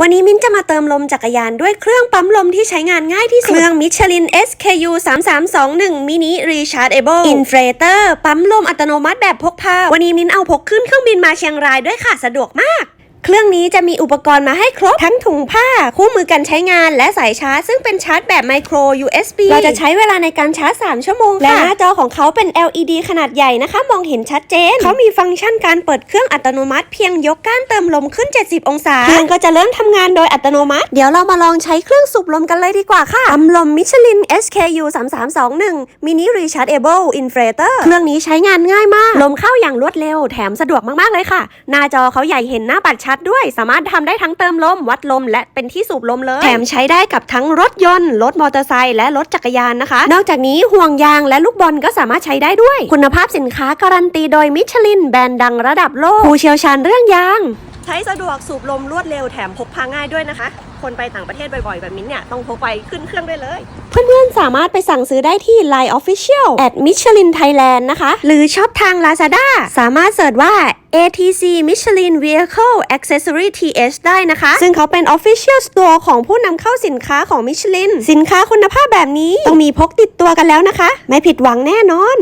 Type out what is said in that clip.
วันนี้มิ้นจะมาเติมลมจักรยานด้วยเครื่องปั๊มลมที่ใช้งานง่ายที่สุด เครื่องมิชลิน SKU 3321 Mini Rechargeable Inflator ปั๊มลมอัตโนมัติแบบพกพา วันนี้มิ้นเอาพกขึ้นเครื่องบินมาเชียงรายด้วยค่ะ สะดวกมาก เครื่องนี้จะมีอุปกรณ์มาให้ครบ ทั้งถุงผ้า คู่มือการใช้งาน และสายชาร์จ ซึ่งเป็นชาร์จแบบไมโคร USB เราจะใช้เวลาในการชาร์จ 3 ชั่วโมงค่ะและหน้าจอของเขาเป็น LED ขนาดใหญ่นะคะ มองเห็นชัดเจน เขามีฟังก์ชันการเปิดเครื่องอัตโนมัติเพียงยกก้านเติมลมขึ้น 70 องศาเครื่องก็จะเริ่มทำงานโดยอัตโนมัติ เดี๋ยวเรามาลองใช้เครื่องสูบลมกันเลยดีกว่าค่ะปั๊มลมมิชลิน SKU 3321 Mini Rechargeable Inflator เครื่องนี้ใช้งานง่ายมาก ลมเข้าอย่างรวดเร็ว แถมสะดวกมากๆเลยค่ะ หน้าจอเขาใหญ่เห็นหน้าปัดชัดด้วย สามารถทำได้ทั้งเติมลม วัดลม และเป็นที่สูบลมเลย แถมใช้ได้กับทั้งรถยนต์ รถมอเตอร์ไซค์และรถจักรยานนะคะ นอกจากนี้ห่วงยางและลูกบอลก็สามารถใช้ได้ด้วย คุณภาพสินค้าการันตีโดยมิชลิน แบรนด์ดังระดับโลกผู้เชี่ยวชาญเรื่องยาง ใช้สะดวกสูบลมรวดเร็วแถมพกพาง่ายด้วยนะคะ คนไปต่างประเทศบ่อยๆ แบบมิ้นเนี่ย ต้องพกไปขึ้นเครื่องได้เลย เพื่อนๆ สามารถไปสั่งซื้อได้ที่ Line Official at Michelin Thailand นะคะ หรือช็อปทาง Lazada สามารถเสิร์ชว่า ATC Michelin Vehicle Accessory TH ได้นะคะ ซึ่งเขาเป็น Official Store ของผู้นำเข้าสินค้าของ Michelin สินค้าคุณภาพแบบนี้ ต้องมีพกติดตัวกันแล้วนะคะ ไม่ผิดหวังแน่นอน